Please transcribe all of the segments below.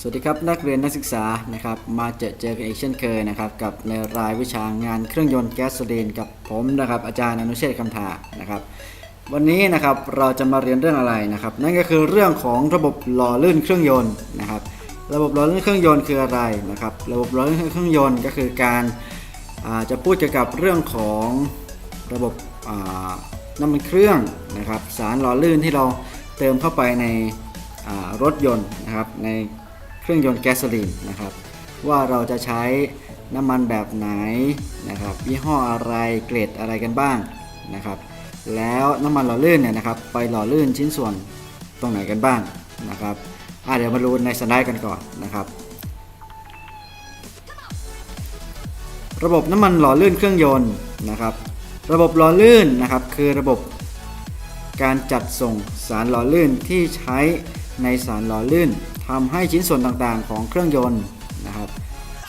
สวัสดีครับนักเรียนนักศึกษานะครับมาเจอเจอกันอีกเช่นเคยนะครับกับในรายวิชางานเครื่องยนต์แก๊สโซลีนกับผมนะครับอาจารย์อนุเชษฐ์คำถานะครับวันนี้นะครับเราจะมาเรียนเรื่องอะไรนะครับ นั่นก็คือเรื่องของระบบหล่อลื่นเครื่องยนต์นะครับ ระบบหล่อลื่นเครื่องยนต์คืออะไรนะครับ ระบบหล่อลื่นเครื่องยนต์ก็คือการาจะพูดเกี่ยวกับเรื่องของระบบน้ำมันเครื่องนะครับ สารหล่อลื่นที่เราเติมเข้าไปในรถยนต์นะครับใน เครื่องยนต์แก๊สโซลีนนะครับ ว่าเราจะใช้น้ำมันแบบไหนนะครับยี่ห้ออะไรเกรดอะไรกันบ้างนะครับ แล้วน้ำมันหล่อลื่นเนี่ยนะครับไปหล่อลื่นชิ้นส่วนตรงไหนกันบ้างนะครับอะเดี๋ยวมาดูในสไลด์กันก่อนนะครับ ระบบน้ำมันหล่อลื่นเครื่องยนต์นะครับ ระบบหล่อลื่นนะครับคือระบบการจัดส่งสารหล่อลื่นที่ใช้ในสารหล่อลื่น ทำให้ชิ้นส่วนต่างๆของเครื่องยนต์นะครับ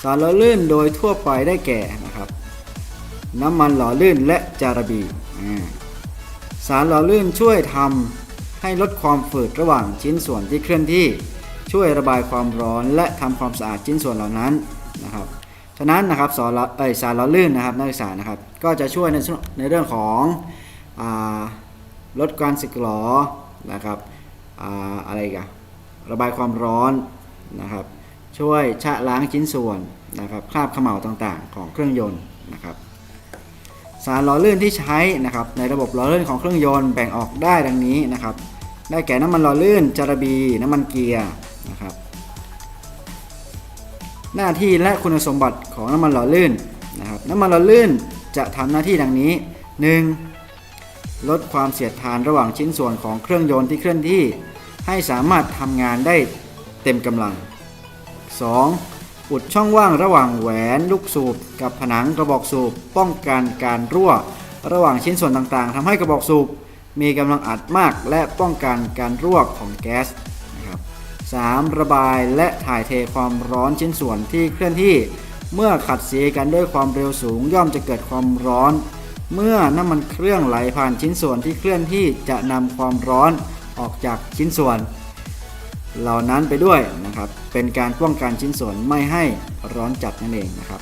สารหล่อลื่นโดยทั่วไปได้แก่นะครับน้ำมันหล่อลื่นและจาระบีสารหล่อลื่นช่วยทำให้ลดความฝืดระหว่างชิ้นส่วนที่เคลื่อนที่ช่วยระบายความร้อนและทำความสะอาดชิ้นส่วนเหล่านั้นนะครับฉะนั้นนะครับสารละเอยสารหล่อลื่นนะครับนักศึกษานะครับก็จะช่วยในในเรื่องของอลดการสึกหรอนะครับออะไรกัน ระบายความร้อนนะครับ ช่วยชะล้างชิ้นส่วนนะครับคราบเขม่าต่างๆ ของเครื่องยนต์นะครับ สารหล่อลื่นที่ใช้นะครับในระบบหล่อลื่นของเครื่องยนต์แบ่งออกได้ดังนี้นะครับ ได้แก่น้ำมันหล่อลื่นจารบีน้ำมันเกียร์นะครับ หน้าที่และคุณสมบัติของน้ำมันหล่อลื่นนะครับ น้ำมันหล่อลื่นจะทำหน้าที่ดังนี้ 1. ลดความเสียดทานระหว่างชิ้นส่วนของเครื่องยนต์ที่เคลื่อนที่ ให้สามารถทำงานได้เต็มกำลัง 2. อุดช่องว่างระหว่างแหวนลูกสูบกับผนังกระบอกสูบป้องกันการรั่ว ระหว่างชิ้นส่วนต่างๆทำให้กระบอกสูบมีกำลังอัดมากและป้องกันการรั่วของแก๊สนะครับ 3. ระบายและถ่ายเทความร้อนชิ้นส่วนที่เคลื่อนที่ เมื่อขัดสีกันด้วยความเร็วสูงย่อมจะเกิดความร้อน เมื่อน้ำมันเครื่องไหลผ่านชิ้นส่วนที่เคลื่อนที่จะนำความร้อน ออกจากชิ้นส่วน เหล่านั้นไปด้วยนะครับ เป็นการป้องกันชิ้นส่วนไม่ให้ร้อนจัดนั่นเองนะครับ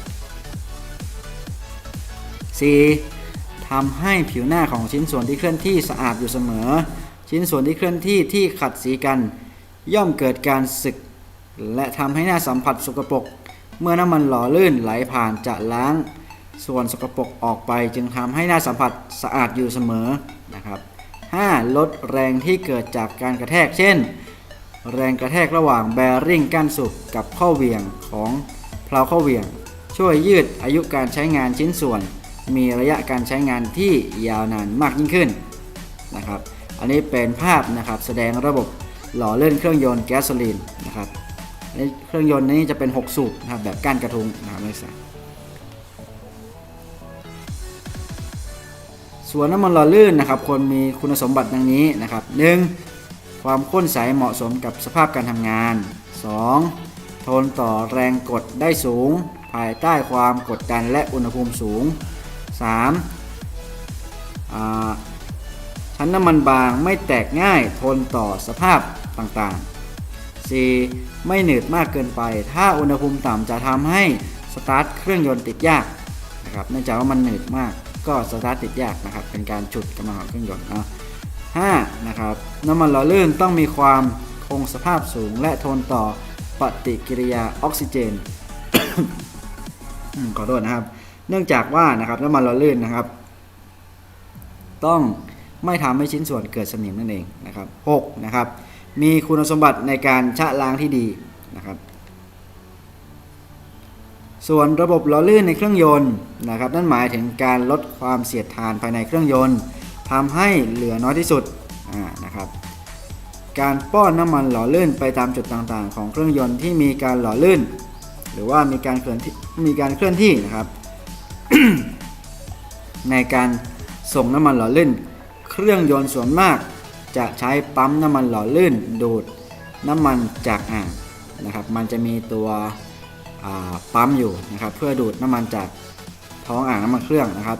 4. ทำให้ผิวหน้าของชิ้นส่วนที่เคลื่อนที่สะอาดอยู่เสมอ ชิ้นส่วนที่เคลื่อนที่ที่ขัดสีกัน ย่อมเกิดการสึก และทำให้หน้าสัมผัสสกปรกเมื่อน้ำมันหล่อลื่นไหลผ่านจะล้างส่วนสกปรกออกไปจึงทำให้หน้าสัมผัสสะอาดอยู่เสมอนะครับ 5. ลดแรงที่เกิดจากการกระแทก เช่น แรงกระแทกระหว่างแบริ่งก้านสูบกับข้อเหวี่ยงของเพลาข้อเหวี่ยง ช่วยยืดอายุการใช้งานชิ้นส่วน มีระยะการใช้งานที่ยาวนานมากยิ่งขึ้นนะครับ อันนี้เป็นภาพนะครับแสดงระบบหล่อเลื่อนเครื่องยนต์แก๊สโซลีนนะครับเครื่องยนต์นี้จะเป็น 6 สูบนะครับแบบก้านกระทุงนะครับไม่ใส่ ส่วนน้ำมันหล่อลื่นนะครับควรมีคุณสมบัติดังนี้นะครับ 1. ความข้นใสเหมาะสมกับสภาพการทำงาน 2. ทนต่อแรงกดได้สูง ภายใต้ความกดดันและอุณหภูมิสูง 3. ชั้นน้ำมันบางไม่แตกง่ายทนต่อสภาพต่างๆ 4. ไม่หนืดมากเกินไป ถ้าอุณหภูมิต่ำจะทำให้สตาร์ทเครื่องยนต์ติดยากนะครับเนื่องจากว่ามันหนืดมาก ก็สตาร์ทติดยากนะครับ เป็นการฉุดกำลังของเครื่องยนต์เนาะ 5. นะครับน้ำมันหล่อลื่นต้องมีความคงสภาพสูงและทนต่อปฏิกิริยาออกซิเจนขอโทษนะครับ เนื่องจากว่านะครับน้ำมันหล่อลื่นนะครับ ต้องไม่ทำให้ชิ้นส่วนเกิดสนิมนั่นเองนะครับ 6. นะครับมีคุณสมบัติในการชะล้างที่ดีนะครับ ส่วนระบบหล่อลื่นในเครื่องยนต์นะครับนั่นหมายถึงการลดความเสียดทานภายในเครื่องยนต์ทำให้เหลือน้อยที่สุดนะครับการป้อนน้ำมันหล่อลื่นไปตามจุดต่างๆ ของเครื่องยนต์ที่มีการหล่อลื่น หรือว่ามีการเคลื่อนที่มีการเคลื่อนที่นะครับ ในการส่งน้ำมันหล่อลื่น เครื่องยนต์ส่วนมาก จะใช้ปั๊มน้ำมันหล่อลื่น ดูดน้ำมันจากอ่างนะครับ มันจะมีตัว ปั๊มอยู่นะครับเพื่อดูดน้ำมันจากท้องอ่างน้ำมันเครื่องนะครับ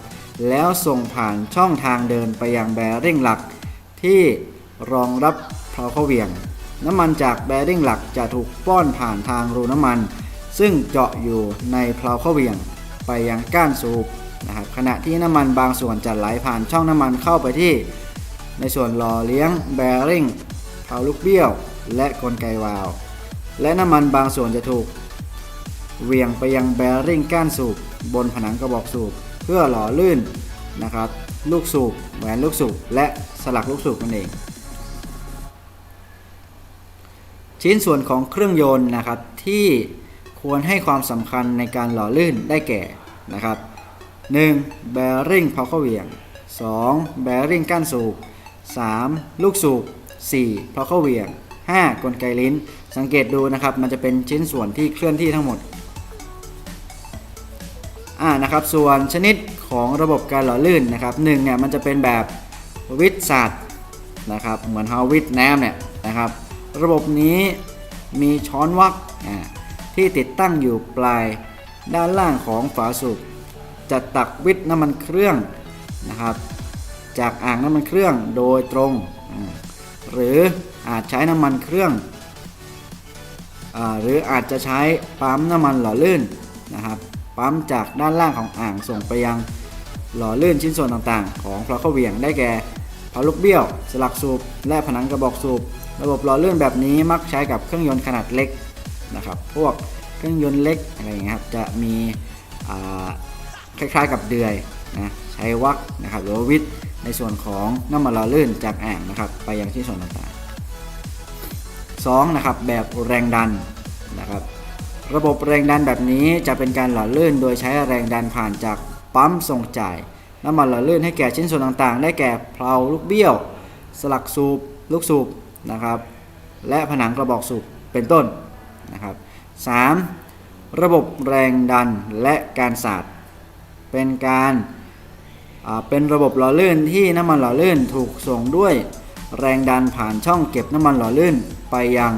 แล้วส่งผ่านช่องทางเดินไปยังแบริ่งหลัก ที่รองรับเพลาเข้าเหวี่ยง น้ำมันจากแบริ่งหลักจะถูกป้อนผ่านทางรูน้ำมัน ซึ่งเจาะอยู่ในเพลาเข้าเวียง ไปยังก้านสูบนะครับขณะที่น้ำมันบางส่วนจะไหลผ่านช่องน้ำมันเข้าไปที่ ในส่วนหล่อเลี้ยงแบริ่งเพลาลูกเบี้ยว และกลไกวาล์วและน้ำมันบางส่วนจะถูก เวียงไปยังแบริ่งก้านสูบบนผนังกระบอกสูบ เพื่อหล่อลื่นนะครับลูกสูบแหวนลูกสูบและสลักลูกสูบนั่นเอง ชิ้นส่วนของเครื่องยนต์นะครับที่ควรให้ความสำคัญในการหล่อลื่นได้แก่นะครับ 1. แบริ่งเพาเข้าเหวี่ยง 2. แบริ่งก้านสูบ 3. ลูกสูบ 4. เพาเข้าเหวี่ยง 5. กลไกลิ้น สังเกตดูนะครับ มันจะเป็นชิ้นส่วนที่เคลื่อนที่ทั้งหมด อ่านะครับส่วนชนิดของระบบการหล่อลื่นนะครับหนึ่งเนี่ยมันจะเป็นแบบวิทศาสตร์นะครับเหมือนเฮาวิทน้ำเนี่ยนะครับระบบนี้มีช้อนวักอ่าที่ติดตั้งอยู่ปลายด้านล่างของฝาสูบจะตักวิทน้ำมันเครื่องนะครับจากอ่างน้ำมันเครื่องโดยตรงอ่าหรืออาจใช้น้ำมันเครื่องอ่าหรืออาจจะใช้ปั๊มน้ำมันหล่อลื่นนะครับ ปั๊มจากด้านล่างของอ่างส่งไปยังหล่อลื่นชิ้นส่วนต่างๆ ของพลาเข้าเหวี่ยงได้แก่พลาลูกเบี้ยว สลักสูบ และผนังกระบอกสูบ ระบบหล่อลื่นแบบนี้มักใช้กับเครื่องยนต์ขนาดเล็กนะครับพวกเครื่องยนต์เล็กอะไรอย่างเงี้ยครับจะมีคล้ายๆกับเดือยนะใช้วักนะครับหรือวิทย์ในส่วนของน้ำมันหล่อลื่นจากอ่างนะครับไปยังชิ้นส่วนต่างๆ 2. นะครับแบบแรงดันนะครับ ระบบแรงดันแบบนี้จะเป็นการหล่อลื่นโดยใช้แรงดันผ่านจากปั๊มส่งจ่ายน้ำมันหล่อลื่นให้แก่ชิ้นส่วนต่างๆ ได้แก่เพลาลูกเบี้ยว สลักสูบลูกสูบนะครับ และผนังกระบอกสูบเป็นต้นนะครับ 3. ระบบแรงดันและการสาดเป็นการเป็นระบบหล่อลื่นที่น้ำมันหล่อลื่นถูกส่งด้วยแรงดันผ่านช่องเก็บน้ำมันหล่อลื่นไปยัง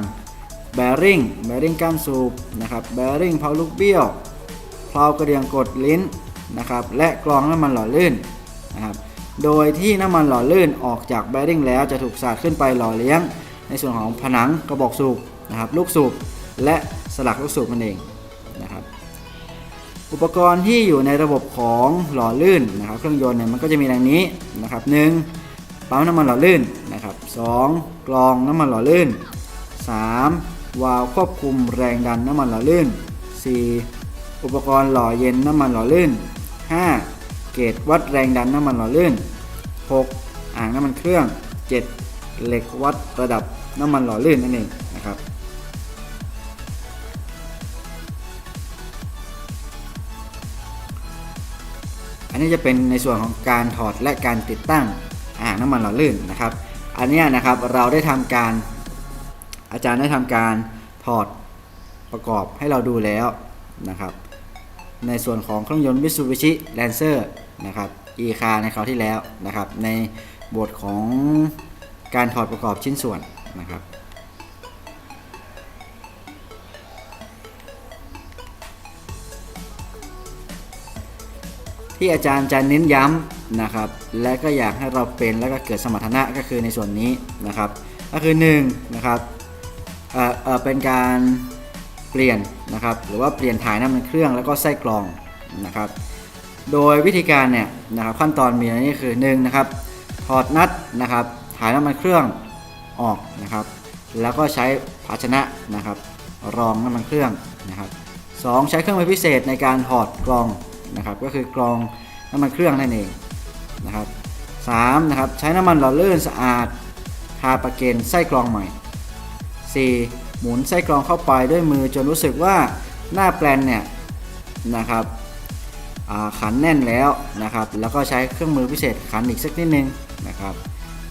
แบริ่งแบริ่งก้านสูบนะครับแบริ่งเพลาลูกเบี้ยวเพลากระเดียงกดลิ้นนะครับและกรองน้ำมันหล่อลื่นนะครับโดยที่น้ำมันหล่อลื่นออกจากแบริ่งแล้วจะถูกสาดขึ้นไปหล่อเลี้ยง ในส่วนของผนังกระบอกสูบนะครับลูกสูบและสลักลูกสูบนั่นเองนะครับอุปกรณ์ที่อยู่ในระบบของหล่อลื่นนะครับเครื่องยนต์เนี่ยมันก็จะมีดังนี้นะครับ 1. ปั๊มน้ำมันหล่อลื่นนะครับ 2. กรองน้ำมันหล่อลื่น 3. วาล์วควบคุมแรงดันน้ำมันหล่อลื่น 4. อุปกรณ์หล่อเย็นน้ำมันหล่อลื่น 5. เกจวัดแรงดันน้ำมันหล่อลื่น 6. อ่างน้ำมันเครื่อง 7. เหล็กวัดระดับน้ำมันหล่อลื่นนั่นเองนะครับอันนี้จะเป็นในส่วนของการถอดและการติดตั้งอ่างน้ำมันหล่อลื่นนะครับ อันนี้นะครับเราได้ทำการ อาจารย์ได้ทำการถอดประกอบให้เราดูแล้วนะครับ ในส่วนของเครื่องยนต์ Mitsubishi Lancer นะครับ e c a r ในคราวที่แล้วนะครับ ในบทของการถอดประกอบชิ้นส่วนนะครับที่อาจารย์จะเน้นย้ำนะครับ และก็อยากให้เราเป็นและก็เกิดสมรรถนะก็คือในส่วนนี้นะครับ ก็คือ1นะครับ เป็นการเปลี่ยนนะครับหรือว่าเปลี่ยนถ่ายน้ำมันเครื่องแล้วก็ไส้กรองนะครับ โดยวิธีการเนี่ยนะครับขั้นตอนมีอะไรนี่คือ1นะครับถอดนัดนะครับถ่ายน้ำมันเครื่องออกนะครับ แล้วก็ใช้ภาชนะนะครับรองน้ำมันเครื่องนะครับสองใช้เครื่องมือพิเศษในการถอดกรองนะครับก็คือกรองน้ำมันเครื่องนั่นเองนะครับสามนะครับใช้น้ำมันหล่อลื่นสะอาดทาประเกนไส้กรองใหม่ 4. หมุนไส้กรองเข้าไปด้วยมือจนรู้สึกว่าหน้าแปลนเนี่ยนะครับขันแน่นแล้วนะครับ แล้วก็ใช้เครื่องมือพิเศษขันอีกสักนิดนึงนะครับ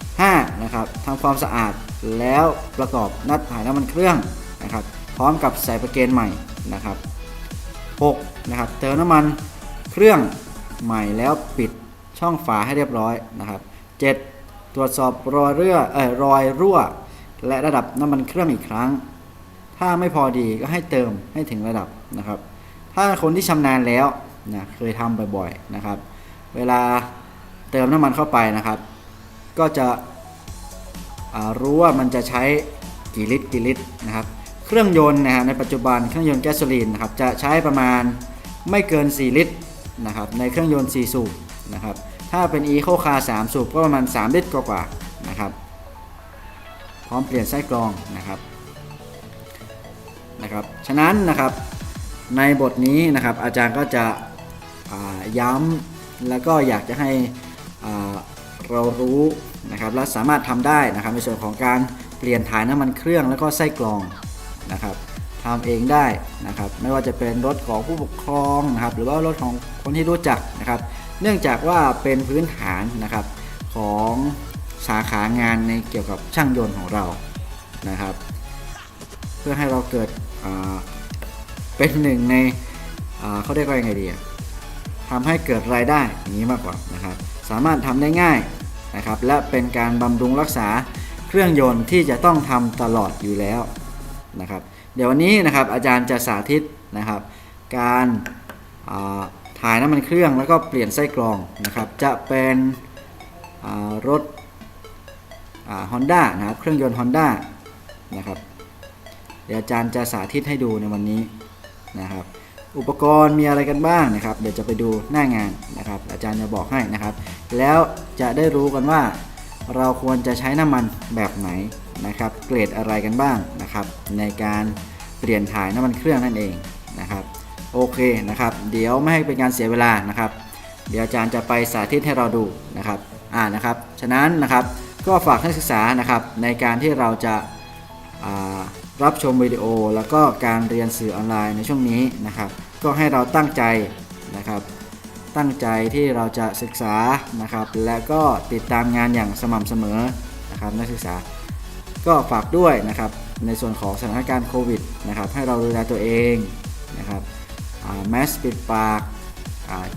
5. นะครับทำความสะอาดแล้วประกอบนัดถ่ายน้ำมันเครื่องนะครับ พร้อมกับใส่ประเกนใหม่นะครับ 6. นะครับเติมน้ำมันเครื่องใหม่แล้วปิดช่องฝาให้เรียบร้อยนะครับ 7. ตรวจสอบรอยเรื่อเอ่อรอยรั่ว และระดับน้ำมันเครื่องอีกครั้ง ถ้าไม่พอดีก็ให้เติมให้ถึงระดับนะครับ ถ้าคนที่ชำนาญแล้วนะเคยทำบ่อยๆนะครับ เวลาเติมน้ำมันเข้าไปนะครับ ก็จะรู้ว่ามันจะใช้กี่ลิตรกี่ลิตรนะครับเครื่องยนต์นะฮะในปัจจุบันเครื่องยนต์แก๊สโซลีนนะครับจะใช้ประมาณไม่เกิน 4 ลิตรนะครับในเครื่องยนต์ 4 สูบนะครับถ้าเป็น Eco Car 3สูบก็ประมาณ 3 ลิตรกว่าๆนะครับ พร้อมเปลี่ยนไส้กรองนะครับนะครับ ฉะนั้นนะครับในบทนี้นะครับอาจารย์ก็จะย้ำแล้วก็อยากจะให้เรารู้นะครับและสามารถทำได้นะครับในส่วนของการเปลี่ยนถ่ายน้ำมันเครื่องแล้วก็ไส้กรองนะครับทำเองได้นะครับ ไม่ว่าจะเป็นรถของผู้ปกครองนะครับ หรือว่ารถของคนที่รู้จักนะครับ เนื่องจากว่าเป็นพื้นฐานนะครับของ สาขางานในเกี่ยวกับช่างยนต์ของเรานะครับ เพื่อให้เราเกิดเป็นหนึ่งในเขาเรียกว่ายังไงดีทำให้เกิดรายได้อย่างนี้มากกว่านะครับ สามารถทำได้ง่ายนะครับ และเป็นการบำรุงรักษาเครื่องยนต์ที่จะต้องทำตลอดอยู่แล้วนะครับ เดี๋ยววันนี้นะครับอาจารย์จะสาธิตนะครับ การาถ่ายน้ำมันเครื่องแล้วก็เปลี่ยนไส้กรองนะครับ จะเป็นรถ ฮอนด้านะครับเครื่องยนต์ Honda นะครับเดี๋ยวอาจารย์จะสาธิตให้ดูในวันนี้นะครับ อุปกรณ์มีอะไรกันบ้างนะครับ เดี๋ยวจะไปดูหน้างานนะครับ อาจารย์จะบอกให้นะครับ แล้วจะได้รู้กันว่า เราควรจะใช้น้ำมันแบบไหนนะครับ เกรดอะไรกันบ้างนะครับ ในการเปลี่ยนถ่ายน้ำมันเครื่องนั่นเองนะครับ โอเคนะครับ เดี๋ยวไม่ให้เป็นการเสียเวลานะครับ เดี๋ยวอาจารย์จะไปสาธิตให้เราดูนะครับ อ่านะครับ ฉะนั้นนะครับ ก็ฝากนักศึกษานะครับในการที่เราจะารับชมวิดีโอ แล้วก็การเรียนสื่อออนไลน์ในช่วงนี้นะครับ ก็ให้เราตั้งใจนะครับ ตั้งใจที่เราจะศึกษานะครับ และก็ติดตามงานอย่างสม่ำเสมอนะครับนักศึกษา ก็ฝากด้วยนะครับในส่วนของสถานการณ์โควิดนะครับให้เราดูแลตัวเองนะครับแมสปิดปาก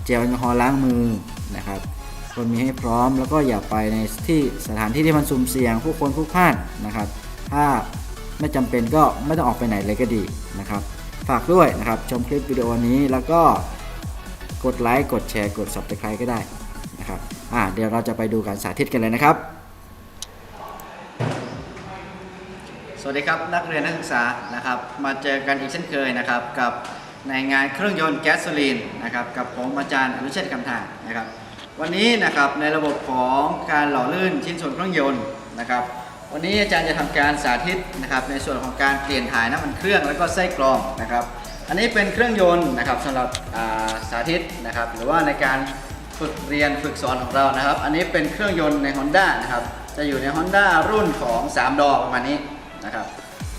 เจลแอลกอฮอล์ล้างมือนะครับ ควรมีให้พร้อม แล้วก็อย่าไปในที่สถานที่ที่มันสุ่มเสี่ยง ผู้คนผู้พลาดนะครับ ถ้าไม่จำเป็นก็ไม่ต้องออกไปไหนเลยก็ดีนะครับ ฝากด้วยนะครับ ชมคลิปวิดีโอนี้แล้วก็กดไลค์กดแชร์กด subscribe ก็ได้นะครับอ่าเดี๋ยวเราจะไปดูการสาธิตกันเลยนะครับ สวัสดีครับนักเรียนนักศึกษานะครับ มาเจอกันอีกเช่นเคยนะครับ กับในงานเครื่องยนต์แก๊สโซลีนนะครับ กับผมอาจารย์อนุเชษฐ์คำทางนะครับ วันนี้นะครับในระบบของการหล่อลื่นชิ้นส่วนเครื่องยนต์นะครับ วันนี้อาจารย์จะทำการสาธิตนะครับในส่วนของการเปลี่ยนถ่ายน้ำมันเครื่องแล้วก็ไส้กรองนะครับ อันนี้เป็นเครื่องยนต์นะครับสำหรับาสาธิตนะครับ หรือว่าในการฝึกเรียนฝึกสอนของเรานะครับ อันนี้เป็นเครื่องยนต์ใน Honda นะครับ จะอยู่ใน Honda รุ่นของ 3 ดอกประมาณนี้นะครับ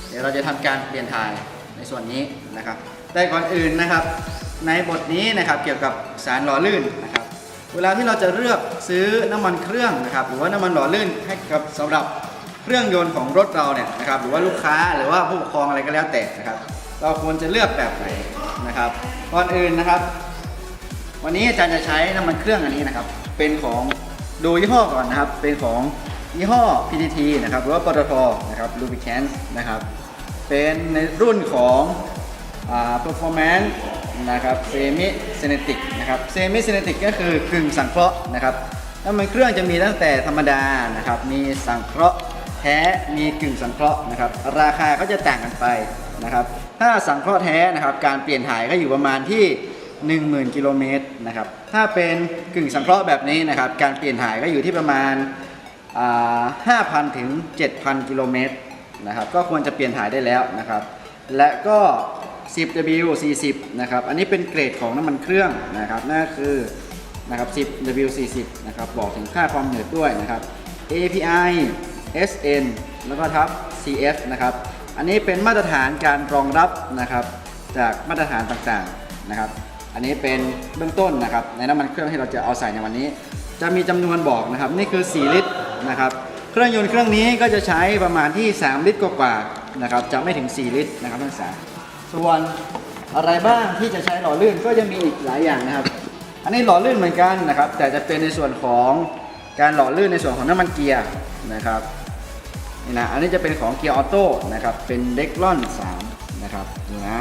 เดี๋ยวเราจะทำการเปลี่ยนถ่ายในส่วนนี้นะครับ แต่ก่อนอื่นนะครับ ในบทนี้นะครับเกี่ยวกับสารหล่อลื่นนะครับ เวลาที่เราจะเลือกซื้อน้ำมันเครื่องนะครับหรือว่าน้ำมันหล่อลื่นให้กับสำหรับเครื่องยนต์ของรถเราเนี่ยนะครับหรือว่าลูกค้าหรือว่าผู้ปกครองอะไรก็แล้วแต่นะครับ เราควรจะเลือกแบบไหนนะครับก่อนอื่นนะครับ วันนี้อาจารย์จะใช้น้ำมันเครื่องอันนี้นะครับ เป็นของดูยี่ห้อก่อนนะครับ เป็นของยี่ห้อ PTT นะครับหรือว่าปตทนะครับ Lubricants นะครับ เป็นในรุ่นของอ performance นะครับ semi synthetic นะครับ semi synthetic ก็คือกึ่งสังเคราะห์นะครับน้ำมันเครื่องจะมีตั้งแต่ธรรมดานะครับมีสังเคราะห์แท้มีกึ่งสังเคราะห์นะครับราคาก็จะต่างกันไปนะครับถ้าสังเคราะห์แท้นะครับการเปลี่ยนถ่ายก็อยู่ประมาณที่ 10,000 กิโลเมตรนะครับถ้าเป็นกึ่งสังเคราะห์แบบนี้นะครับการเปลี่ยนถ่ายก็อยู่ที่ประมาณอ่า5,000 ถึง 7,000 กิโลเมตรนะครับก็ควรจะเปลี่ยนถ่ายได้แล้วนะครับและก็ 10W 40 นะครับ อันนี้เป็นเกรดของน้ำมันเครื่องนะครับนั่นคือนะครับ 10W 40 นะครับ บอกถึงค่าความเหนืดด้วยนะครับ API SN แล้วก็ทับ CF นะครับ อันนี้เป็นมาตรฐานการรองรับนะครับ จากมาตรฐานต่างๆนะครับ อันนี้เป็นเบื้องต้นนะครับ ในน้ำมันเครื่องที่เราจะเอาใส่ในวันนี้ จะมีจำนวนบอกนะครับ นี่คือ 4 ลิตรนะครับ เครื่องยนต์เครื่องนี้ก็จะใช้ประมาณที่ 3 ลิตรกว่าๆนะครับ จะไม่ถึง 4 ลิตรนะครับนักศึกษา ส่วนอะไรบ้างที่จะใช้หล่อลื่นก็ยังมีอีกหลายอย่างนะครับ อันนี้หล่อลื่นเหมือนกันนะครับ แต่จะเป็นในส่วนของการหล่อลื่นในส่วนของน้ำมันเกียร์นะครับนี่นะอันนี้จะเป็นของเกียร์ออโต้นะครับเป็นเด็กลอน3นะครับดูนะ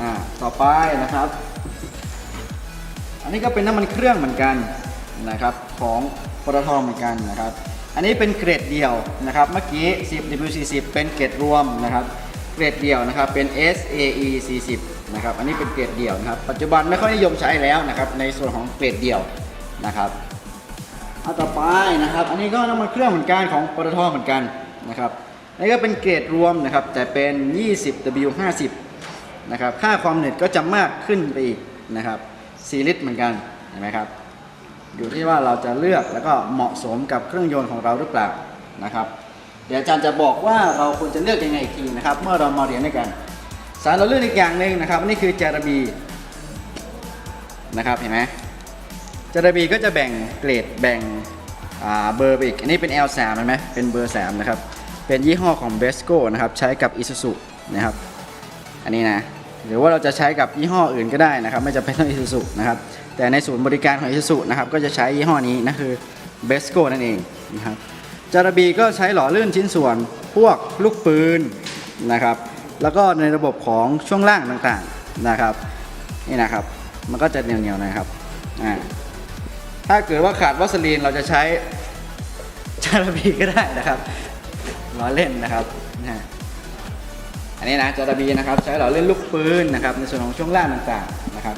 อ่าต่อไปนะครับ อันนี้ก็เป็นน้ำมันเครื่องเหมือนกันนะครับของปตทเหมือนกันนะครับ อันนี้เป็นเกรดเดียวนะครับ เมื่อกี้ 10 W40 เป็นเกรดรวมนะครับ เกรดเดี่ยวนะครับเป็น SAE 40นะครับอันนี้เป็นเกรดเดี่ยวนะครับปัจจุบันไม่ค่อยนิยมใช้แล้วนะครับในส่วนของเกรดเดี่ยวนะครับเอาต่อไปนะครับ อันนี้ก็น้ำมันเครื่องเหมือนกันของปตทเหมือนกันนะครับนนี้ก็เป็นเกรดรวมนะครับแต่เป็น 20 W50 นะครับค่าความเหน็ดก็จะมากขึ้นไปอีกนะครับ4ลิตรเหมือนกันเห็นไหมครับอยู่ที่ว่าเราจะเลือกแล้วก็เหมาะสมกับเครื่องยนต์ของเราหรือเปล่านะครับ ดี๋ยวอาจารย์จะบอกว่าเราควรจะเลือกยังไงอีกทีนะครับ เมื่อเรามาเรียนด้วยกัน สารเราเลือกอีกอย่างหนึ่งนะครับนี่คือจาระบีนะครับเห็นไหมจาระบีก็จะแบ่งเกรดแบ่งเบอร์ไปอีกอันนี้เป็น L3 เห็นไหมเป็นเบอร์3นะครับเป็นยี่ห้อของ b e s c o นะครับใช้กับ Isuzu นะครับอันนี้นะหรือว่าเราจะใช้กับยี่ห้ออื่นก็ได้นะครับไม่จำเป็นต้อง Isuzu นะครับแต่ในศูนย์บริการของ Isuzu นะครับก็จะใช้ยี่ห้อนี้นะคือ b e s c o นั่นเองนะครับ จารบีก็ใช้หล่อลื่นชิ้นส่วนพวกลูกปืนนะครับ แล้วก็ในระบบของช่วงล่างต่างๆนะครับนี่นะครับ มันก็จะเหนียวๆนะครับอ่าถ้าเกิดว่าขาดวัสลีนเราจะใช้จารบีก็ได้นะครับล้อเล่นนะครับนะอันนี้นะจารบีนะครับ ใช้หล่อเล่นลูกปืนนะครับ ในส่วนของช่วงล่างต่างๆนะครับ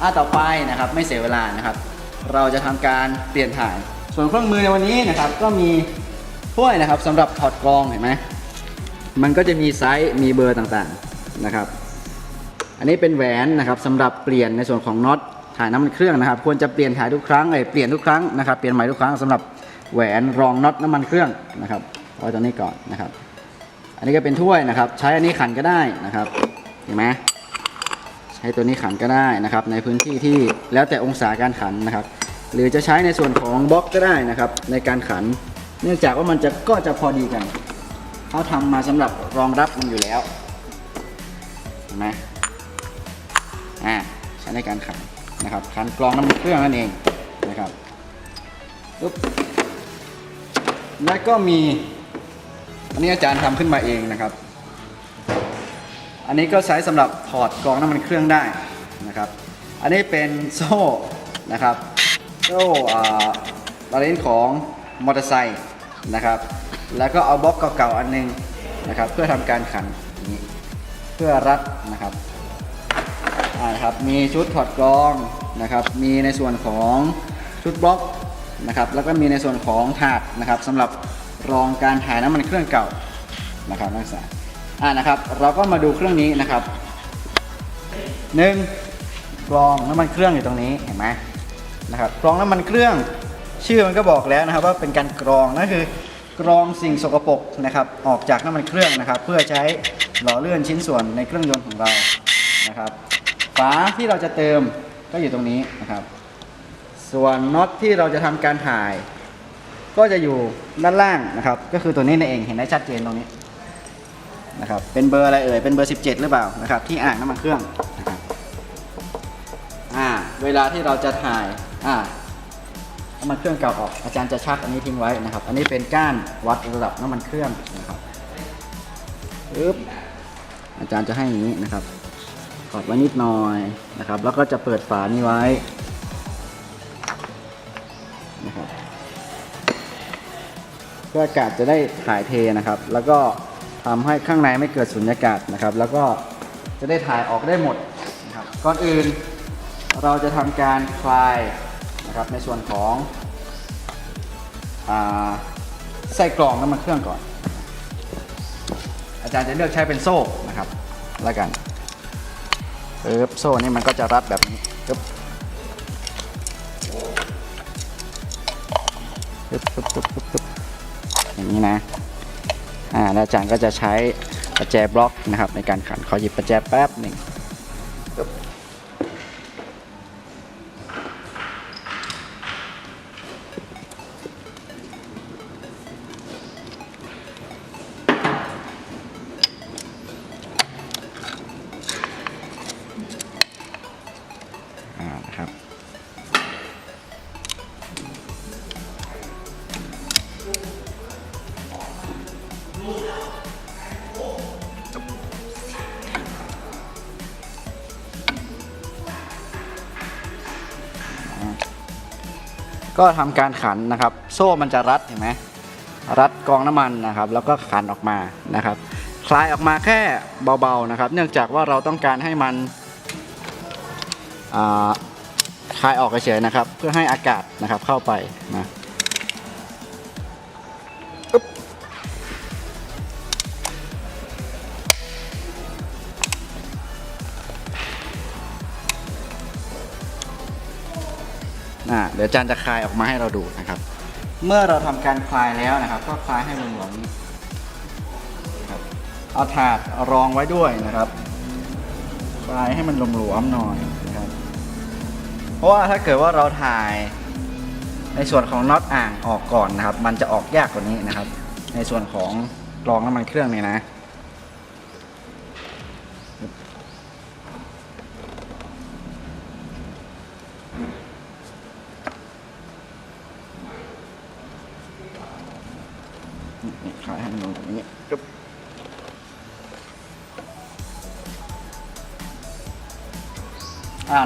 อ่าต่อไปนะครับไม่เสียเวลานะครับ เราจะทำการเปลี่ยนถ่ายส่วนเครื่องมือในวันนี้นะครับ ก็มี ถ้วยนะครับสำหรับถอดกรองเห็นไหมมันก็จะมีไซส์มีเบอร์ต่างๆนะครับ อันนี้เป็นแหวนนะครับสำหรับเปลี่ยนในส่วนของน็อตถ่ายน้ำมันเครื่องนะครับ ควรจะเปลี่ยนถ่ายทุกครั้งเอ้ยเปลี่ยนทุกครั้งนะครับเปลี่ยนใหม่ทุกครั้งสำหรับแหวนรองน็อตน้ำมันเครื่องนะครับเอาไว้ตรงนี้ก่อนนะครับ อันนี้ก็เป็นถ้วยนะครับ ใช้อันนี้ขันก็ได้นะครับเห็นไหมใช้ตัวนี้ขันก็ได้นะครับ ในพื้นที่ที่แล้วแต่องศาการขันนะครับ หรือจะใช้ในส่วนของบล็อกก็ได้นะครับ ในการขัน เนื่องจากว่ามันจะก็จะพอดีกันเขาทำมาสำหรับรองรับมันอยู่แล้วเห็นไหมอ่าใช้ในการขันนะครับขันกรองน้ำมันเครื่องนั่นเองนะครับปุ๊บแล้วก็มีอันนี้อาจารย์ทำขึ้นมาเองนะครับ อันนี้ก็ใช้สำหรับถอดกรองน้ำมันเครื่องได้นะครับ อันนี้เป็นโซ่นะครับโซ่อ่าบาเลนของมอเตอร์ไซค์ นะครับ แล้วก็เอาบล็อกเก่าๆอันหนึงนะครับ เพื่อทำการขันนี้เพื่อรัดนะครับอ่านะครับมีชุดถอดกรองนะครับ มีในส่วนของชุดบล็อกนะครับ แล้วก็มีในส่วนของถาดนะครับสำหรับรองการถ่ายน้ำมันเครื่องเก่านะครับนักศึกษาอ่านะครับ เราก็มาดูเครื่องนี้นะครับหนึ่งกรองน้ำมันเครื่องอยู่ตรงนี้เห็นไหมนะครับกรองน้ำมันเครื่อง ชื่อมันก็บอกแล้วนะครับว่าเป็นการกรองนั่นคือกรองสิ่งสกปรกนะครับออกจากน้ำมันเครื่องนะครับ เพื่อใช้หล่อเลื่อนชิ้นส่วนในเครื่องยนต์ของเรานะครับฝาที่เราจะเติมก็อยู่ตรงนี้นะครับ ส่วนน็อตที่เราจะทำการถ่าย ก็จะอยู่ด้านล่างนะครับ ก็คือตัวนี้นั่นเองเห็นได้ชัดเจนตรงนี้นะครับเป็นเบอร์อะไรเอ่ยเป็นเบอร์ 17 หรือเปล่านะครับ ที่อ่างน้ำมันเครื่องนะครับอ่าเวลาที่เราจะถ่ายอ่า น้ำมันเครื่องเก่าออกอาจารย์จะชักอันนี้ทิ้งไว้นะครับ อันนี้เป็นก้านวัดระดับน้ำมันเครื่องนะครับปึ๊บอาจารย์จะให้อย่างนี้นะครับกดไว้นิดหน่อยนะครับ แล้วก็จะเปิดฝานี้ไว้นะครับเพื่ออากาศจะได้ถ่ายเทนะครับ แล้วก็ทำให้ข้างในไม่เกิดสุญญากาศนะครับ แล้วก็จะได้ถ่ายออกได้หมดนะครับก่อนอื่นเราจะทำการคลาย นะครับในส่วนของอใส่กล่องน้ำมันเครื่องก่อน อาจารย์จะเลือกใช้เป็นโซ่นะครับแล้วกันปึ๊บโซ่นี่มันก็จะรัดแบบนี้ปึ๊บปึ๊บปึ๊บปึ๊บปึ๊บปึ๊บอย่างนี้นะอ่าอาจารย์ก็จะใช้ประแจบล็อกนะครับในการขันขอหยิบประแจแป๊บหนึ่ง ก็ทำการขันนะครับ โซ่มันจะรัดเห็นไหมรัดกองน้ำมันนะครับ แล้วก็ขันออกมานะครับ คลายออกมาแค่เบาๆนะครับ เนื่องจากว่าเราต้องการให้มันคลายออกเฉยๆนะครับ เพื่อให้อากาศนะครับเข้าไปนะ อ่าเดี๋ยวอาจารย์จะคลายออกมาให้เราดูนะครับ เมื่อเราทำการคลายแล้วนะครับ ก็คลายให้มันหลวมเอาถาดรองไว้ด้วยนะครับคลายให้มันหลวมๆหน่อยนะครับ เพราะว่าถ้าเกิดว่าเราถ่ายในส่วนของน็อตอ่างออกก่อนนะครับ มันจะออกยากกว่านี้นะครับ ในส่วนของรองน้ำมันเครื่องเนี่ยนะ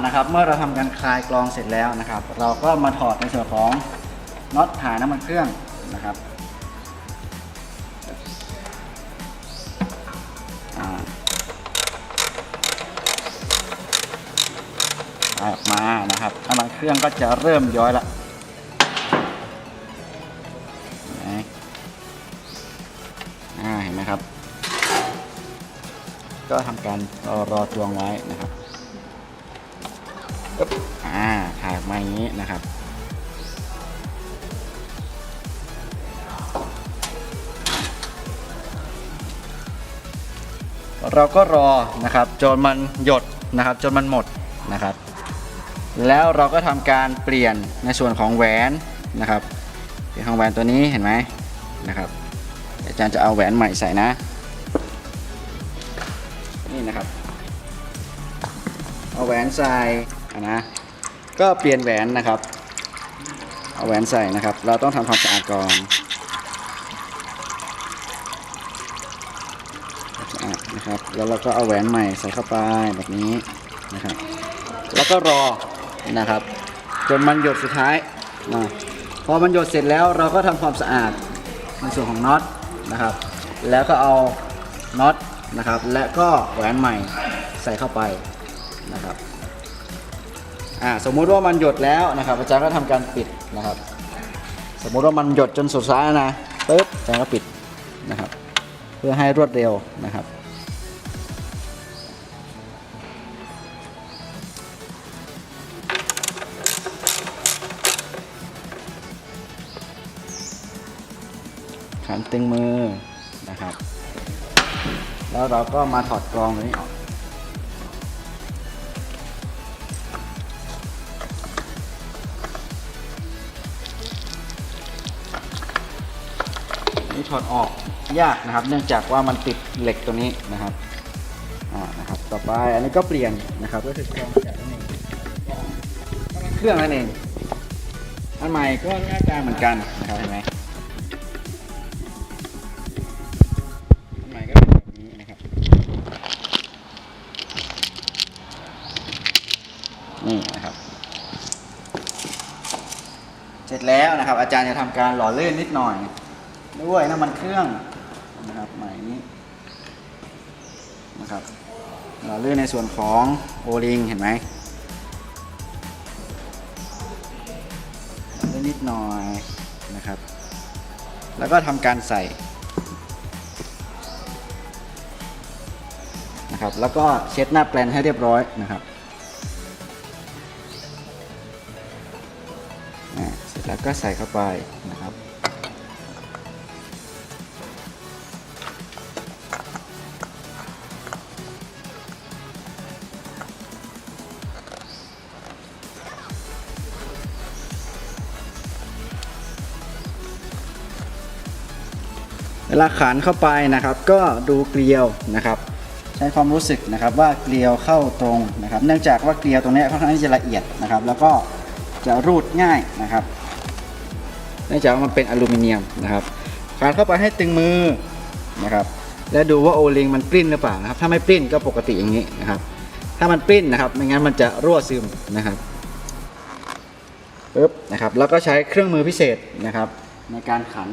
นะครับ เมื่อเราทำการคลายกรองเสร็จแล้วนะครับ เราก็มาถอดในส่วนของน็อตถ่ายน้ำมันเครื่องนะครับออกมานะครับน้ำมันเครื่องก็จะเริ่มย้อยละเห็นไหมครับ ก็ทำการรอตวงไว้นะครับ อ่าถ่ายออกมาอย่างนี้นะครับเราก็รอนะครับจนมันหยดนะครับจนมันหมดนะครับ แล้วเราก็ทำการเปลี่ยนในส่วนของแหวนนะครับเปลี่ยนของแหวนตัวนี้เห็นไหมนะครับอาจารย์จะเอาแหวนใหม่ใส่นะ นี่นะครับ เอาแหวนใส่ นะ ก็เปลี่ยนแหวนนะครับ เอาแหวนใส่นะครับ เราต้องทำความสะอาดก่อนสะอาดนะครับ แล้วเราก็เอาแหวนใหม่ใส่เข้าไปแบบนี้นะครับ แล้วก็รอนะครับ จนมันหยดสุดท้ายนะพอมันหยดเสร็จแล้วเราก็ทำความสะอาดในส่วนของน็อตนะครับ แล้วก็เอาน็อตนะครับ และก็แหวนใหม่ใส่เข้าไปนะครับ อ่าสมมุติว่ามันหยดแล้วนะครับอาจารย์ก็ทำการปิดนะครับ สมมุติว่ามันหยดจนสุดท้ายนะปึ๊บอาจารย์ก็ปิดนะครับ เพื่อให้รวดเร็วนะครับขันตึงมือนะครับ แล้วเราก็มาถอดกรองนี้ออก นี่ถอดออกยากนะครับ เนื่องจากว่ามันติดเหล็กตัวนี้นะครับอ่านะครับต่อไปอันนี้ก็เปลี่ยนนะครับก็คือกรองนั่นเองเครื่องนั่นเองอันใหม่ก็หน้าตาเหมือนกันนะครับเห็นไหมอันใหม่ก็เป็นแบบนี้นะครับนี่นะครับ เสร็จแล้วนะครับ อาจารย์จะทำการหล่อเลื่นนิดหน่อย ด้วยน้ำมันเครื่องนะครับใหม่นี้นะครับหล่อลื่นในส่วนของโอลิงเห็นไหมหล่อนนิดหน่อยนะครับ แล้วก็ทำการใส่นะครับแล้วก็เช็ดหน้าแปลนให้เรียบร้อยนะครับเสร็จแล้วก็ใส่เข้าไปนะครับ ลาขันเข้าไปนะครับ ก็ดูเกลียวนะครับ ใช้ความรู้สึกนะครับว่าเกลียวเข้าตรงนะครับ เนื่องจากว่าเกลียวตรงนี้ค่อนข้างที่จะละเอียดนะครับ แล้วก็จะรูดง่ายนะครับ เนื่องจากว่ามันเป็นอลูมิเนียมนะครับขันเข้าไปให้ตึงมือนะครับ แล้วดูว่าโอลิงมันปริ้นหรือเปล่านะครับ ถ้าไม่ปริ้นก็ปกติอย่างนี้นะครับ ถ้ามันปริ้นนะครับไม่งั้นมันจะรั่วซึมนะครับปึ๊บนะครับ แล้วก็ใช้เครื่องมือพิเศษนะครับ ในการขัน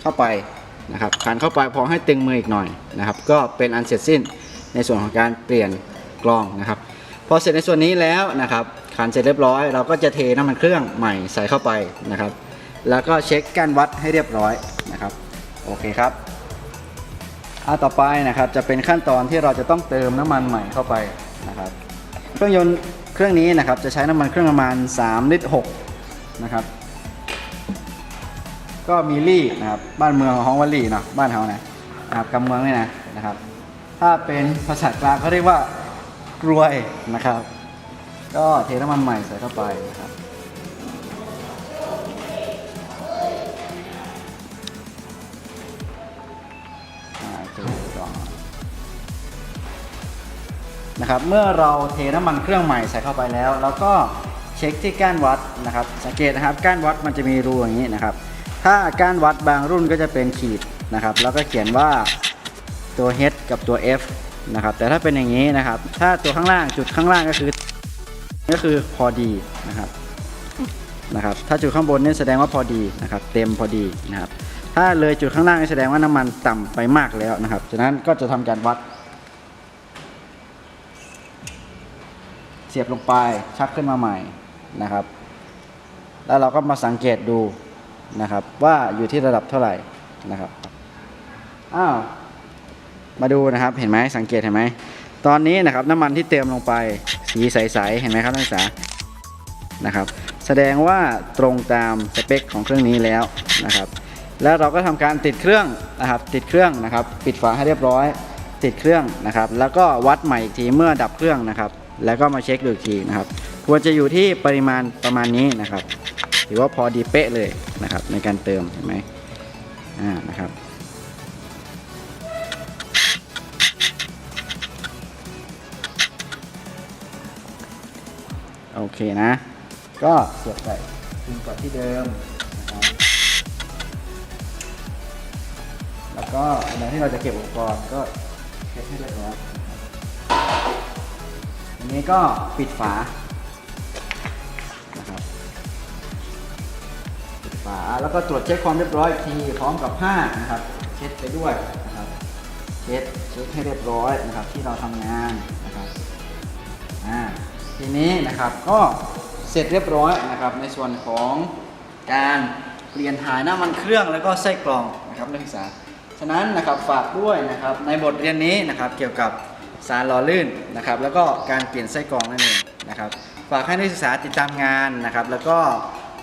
เข้าไป นะครับขันเข้าไปพอให้ตึงมืออีกหน่อยนะครับ ก็เป็นอันเสร็จสิ้นในส่วนของการเปลี่ยนกรองนะครับ พอเสร็จในส่วนนี้แล้วนะครับขันเสร็จเรียบร้อย เราก็จะเทน้ำมันเครื่องใหม่ใส่เข้าไปนะครับ แล้วก็เช็คก้านวัดให้เรียบร้อยนะครับ โอเคครับอ่าต่อไปนะครับจะเป็นขั้นตอนที่เราจะต้องเติมน้ำมันใหม่เข้าไปนะครับ เครื่องยนต์เครื่องนี้นะครับจะใช้น้ำมันเครื่องประมาณ3ลิตร6นะครับ ก็มีลี่นะครับบ้านเมืองของว่าลี่เนาะบ้านเขานะนะครับกำเมืองนี่นะนะครับ ถ้าเป็นภาษากลางเขาเรียกว่ากรวยนะครับ ก็เทน้ำมันใหม่ใส่เข้าไปนะครับนะครับเมื่อเราเทน้ำมันเครื่องใหม่ใส่เข้าไปแล้ว เราก็เช็คที่ก้านวัดนะครับ สังเกตนะครับก้านวัดมันจะมีรูอย่างนี้นะครับ ถ้าก้านวัดบางรุ่นก็จะเป็นขีดนะครับ แล้วก็เขียนว่าตัว H กับตัว F นะครับ แต่ถ้าเป็นอย่างนี้นะครับ ถ้าตัวข้างล่างจุดข้างล่างก็คือ ก็คือพอดีนะครับนะครับ ถ้าจุดข้างบนนี่แสดงว่าพอดีนะครับ เต็มพอดีนะครับ ถ้าเลยจุดข้างล่างแสดงว่าน้ำมันต่ำไปมากแล้วนะครับฉะนั้นก็จะทำการวัด เสียบลงไปชักขึ้นมาใหม่นะครับ แล้วเราก็มาสังเกตดู นะครับ ว่าอยู่ที่ระดับเท่าไหร่นะครับอ้าวมาดูนะครับเห็นไหมสังเกตเห็นไหมตอนนี้นะครับน้ำมันที่เติมลงไปสีใสๆเห็นไหมครับนักศึกษานะครับแสดงว่าตรงตามสเปคของเครื่องนี้แล้วนะครับ แล้วเราก็ทำการติดเครื่องนะครับ ติดเครื่องนะครับ ปิดฝาให้เรียบร้อย ติดเครื่องนะครับ แล้วก็วัดใหม่อีกทีเมื่อดับเครื่องนะครับ แล้วก็มาเช็คดูอีกทีนะครับ ควรจะอยู่ที่ปริมาณประมาณนี้นะครับ ถือว่าพอดีเป๊ะเลยนะครับ ในการเติมเห็นไหมอ่านะครับโอเคนะ ก็เสียบใส่พิมพ์ก่อนที่เดิมนะครับแล้วก็เวลาที่เราจะเก็บอุปกรณ์ก็เช็ดให้เรียบร้อยอันนี้ก็ปิดฝา ฝาแล้วก็ตรวจเช็คความเรียบร้อยทีพร้อมกับผ้านะครับ เช็ดไปด้วยนะครับเช็ดเช็ดให้เรียบร้อยนะครับ ที่เราทำงานนะครับอ่าทีนี้นะครับก็เสร็จเรียบร้อยนะครับ ในส่วนของการเปลี่ยนถ่ายน้ำมันเครื่องแล้วก็ไส้กรองนะครับนักศึกษาฉะนั้นนะครับฝากด้วยนะครับในบทเรียนนี้นะครับเกี่ยวกับสารหล่อลื่นนะครับแล้วก็การเปลี่ยนไส้กรองนั่นเองนะครับฝากให้นักศึกษาติดตามงานนะครับ แล้วก็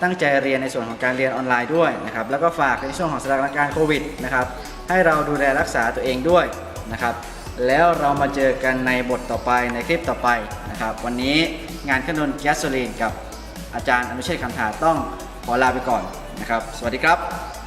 ตั้งใจเรียนในส่วนของการเรียนออนไลน์ด้วยนะครับแล้วก็ฝากในช่วงของสถานการณ์โควิดนะครับให้เราดูแลรักษาตัวเองด้วยนะครับแล้วเรามาเจอกันในบทต่อไปในคลิปต่อไปนะครับวันนี้งานเครื่องยนต์แก๊สโซลีนกับอาจารย์อนุเชษฐ์คำถาต้องขอลาไปก่อนนะครับ สวัสดีครับ